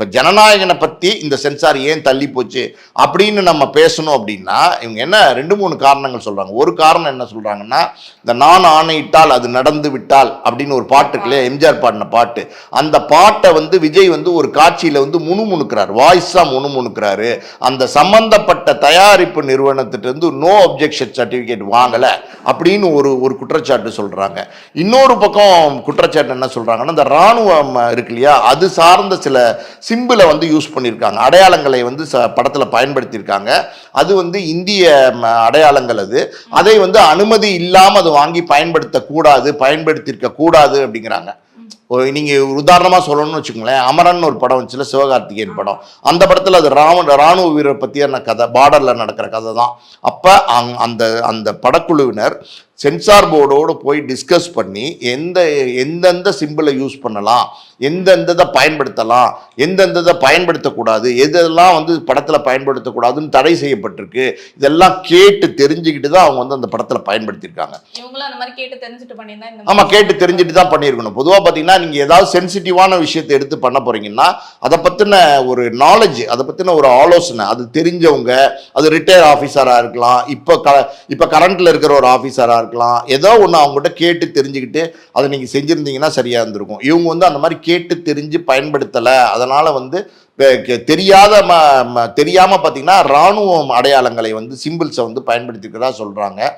இப்போ ஜனநாயகனை பற்றி இந்த சென்சார் ஏன் தள்ளி போச்சு அப்படின்னு நம்ம பேசணும் அப்படின்னா இவங்க என்ன ரெண்டு மூணு காரணங்கள் சொல்கிறாங்க ஒரு காரணம் என்ன சொல்கிறாங்கன்னா இந்த நான் ஆணையிட்டால் அது நடந்து விட்டால் அப்படின்னு ஒரு பாட்டு எம்ஜிஆர் பாடின பாட்டு. அந்த பாட்டை வந்து விஜய் வந்து ஒரு காட்சியில் வந்து முணுமுணுக்கிறார். வாய்ஸாக முணுமுணுக்கிறாரு. அந்த சம்பந்தப்பட்ட தயாரிப்பு நிறுவனத்திட்ட இருந்து நோ அப்ஜெக்ஷன் சர்டிஃபிகேட் வாங்கலை. அப்படின்னு ஒரு ஒரு குற்றச்சாட்டு சொல்கிறாங்க இன்னொரு பக்கம் குற்றச்சாட்டு என்ன சொல்கிறாங்கன்னா இந்த இராணுவம் இருக்கு இல்லையா அது சார்ந்த சில சிம்பிளை வந்து யூஸ் பண்ணியிருக்காங்க. அடையாளங்களை வந்து ச படத்தில் பயன்படுத்தியிருக்காங்க. அது வந்து இந்திய ம, அடையாளங்கள் அது. அதை வந்து அனுமதி இல்லாமல் அதை வாங்கி பயன்படுத்தக்கூடாது பயன்படுத்தியிருக்க கூடாது அப்படிங்கிறாங்க. ஒரு- நீங்க ஒரு உதாரணமா சொல்லணும்னு வச்சுக்கோங்களேன். அமரன் ஒரு படம் வந்துச்சுல சிவகார்த்திகேயன் படம். அந்த படத்துல அது ராவண ராணுவ வீரர் பத்தியான கதை பார்டர்ல நடக்கிற கதை தான். அப்ப அங் அந்த அந்த படக்குழுவினர் சென்சார் போர்டோடு போய் டிஸ்கஸ் பண்ணி எந்த எந்தெந்த சிம்பிளை யூஸ் பண்ணலாம் எந்தெந்ததை பயன்படுத்தலாம் எந்தெந்ததை பயன்படுத்தக்கூடாது எதெல்லாம் வந்து படத்தில் பயன்படுத்தக்கூடாதுன்னு தடை செய்யப்பட்டிருக்கு இதெல்லாம் கேட்டு தெரிஞ்சுக்கிட்டு தான் அவங்க வந்து அந்த படத்தில் பயன்படுத்தியிருக்காங்க. இவங்களும் அந்த மாதிரி கேட்டு தெரிஞ்சுட்டு பண்ணியிருந்தா இந்த ஆமா மாதிரி கேட்டு தெரிஞ்சுட்டு தான் பண்ணியிருக்கணும். பொதுவாக பார்த்தீங்கன்னா நீங்கள் ஏதாவது சென்சிட்டிவான விஷயத்தை எடுத்து பண்ண போகிறீங்கன்னா அதை பற்றின ஒரு நாலேஜ் அதை பற்றின ஒரு ஆலோசனை அது தெரிஞ்சவங்க அது ரிட்டையர் ஆஃபீஸராக இருக்கலாம் இப்போ க இப்போ கரண்ட்டில் இருக்கிற ஒரு ஆஃபீஸராக இருக்கலாம் ஏதோ ஒன்று அவங்ககிட்ட கேட்டு தெரிஞ்சுக்கிட்டு அதை நீங்கள் செஞ்சுருந்தீங்கன்னா சரியாக இருந்திருக்கும். இவங்க வந்து அந்த மாதிரி கேட்டு தெரிஞ்சு பயன்படுத்தலை அதனால் வந்து தெரியாத ம ம- பார்த்தீங்கன்னா ராணுவம் அடையாளங்களை வந்து சிம்பிள்ஸை வந்து பயன்படுத்திக்கிறதா சொல்கிறாங்க